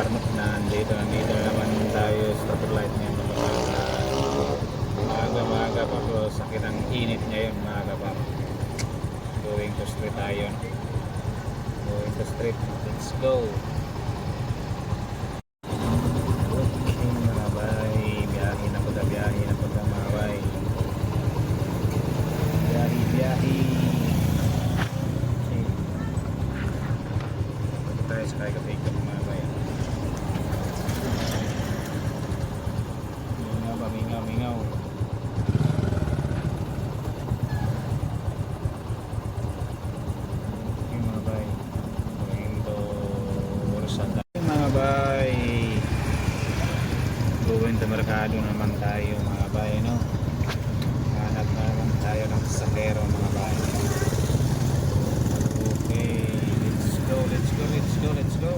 Karnok na. Nandito na naman tayo sa light ngayon mga. Maaga maaga pa pero sakit ang init ngayon mga kapaps. Going to street tayo. Going to street. Let's go. Okay mga bay. Biyahe na po ta. Biyahe na po ta mga bay. Biyahe, biyahe. Okay. Ito tayo sa kaya ka-take mga bay. Mingaw ba? Mingaw, mingaw. Okay mga bay. Going to Rosada. Okay, mga bay. To Mercado naman tayo mga bay, no? Hanap na naman tayo ng sakero mga bay. Okay, let's go, let's go, let's go,